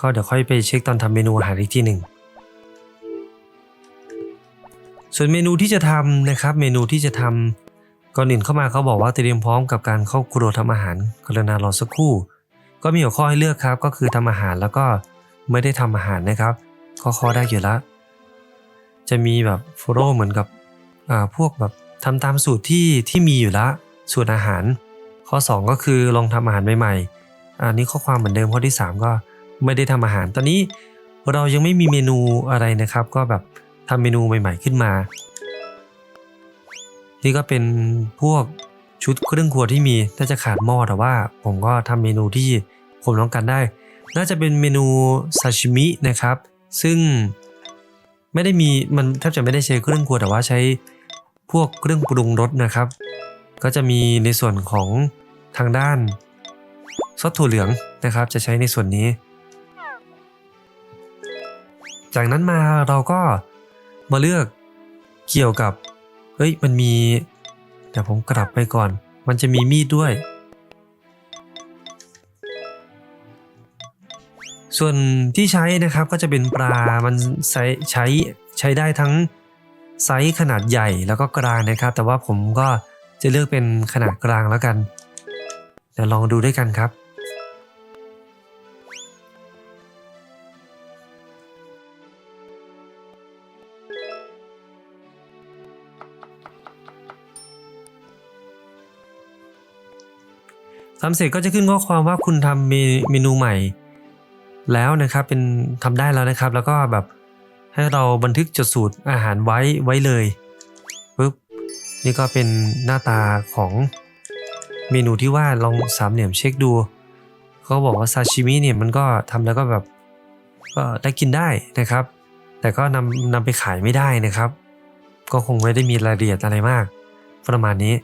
ก็เดี๋ยวค่อยไปเช็คตอนทำเมนูอาหารอีกทีหนึ่ง ส่วนเมนูที่จะทำนะครับ เมนูที่จะทำก่อนอื่นเข้ามาเขาบอกว่าเตรียมพร้อมกับการเข้าครัวทำอาหารกรณารอสักครู่ ก็มีหัวข้อให้เลือกครับ ก็คือทำอาหารแล้วก็ไม่ได้ทำอาหารนะครับก็ข้อได้อยู่แล้วจะมีแบบโฟโรเหมือนกับอ่าพวกแบบทำตามสูตรที่ที่มีอยู่แล้วสูตรอาหาร ข้อ 2 ก็คือลองทำอาหารใหม่ๆ อันนี้ข้อความเหมือนเดิมข้อที่ 3 ก็ ไม่ได้ทำอาหาร ตอนนี้เรายังไม่มีเมนูอะไรนะครับ ก็แบบทำเมนูใหม่ ๆขึ้นมา นี่ก็เป็นพวกชุดเครื่องครัวที่มีน่าจะขาดหม้อแต่ว่า ผมก็ทำเมนูที่ผมต้องการได้ น่าจะเป็นเมนูซาชิมินะครับ ซึ่งไม่ได้มีมันแทบจะไม่ได้ใช้เครื่องครัวแต่ว่าใช้พวกเครื่องปรุงรสนะครับ ก็จะมีในส่วนของทางด้านซอสถั่วเหลืองนะครับ จะใช้ในส่วนนี้ จากนั้นมาเราก็มาเลือกเกี่ยวกับ เฮ้ยมันมีเดี๋ยวผมกลับไปก่อน มันจะมีมีดด้วย ส่วนที่ใช้นะครับก็จะเป็นปลา มันใช้ใช้ใช้ได้ทั้งไซส์ขนาดใหญ่แล้วก็กลางนะครับ แต่ว่าผมก็จะเลือกเป็นขนาดกลางแล้วกัน เดี๋ยวลองดูด้วยกันครับ ทำเสร็จก็จะขึ้นข้อความว่าคุณทำเมเมนูใหม่ แล้วนะครับเป็นทำได้แล้วนะครับ แล้วก็แบบให้เราบันทึกจดสูตรอาหารไว้ไว้เลยปุ๊บนี่ก็เป็นหน้าตาของเมนูที่ว่าลองสามเหลี่ยมเช็คดูเขาบอกว่าซาชิมิเนี่ยมันก็ทำแล้วก็แบบก็ได้กินได้นะครับ แต่ก็นำนำไปขายไม่ได้นะครับ ก็คงไม่ได้มีรายละเอียดอะไรมาก ประมาณนี้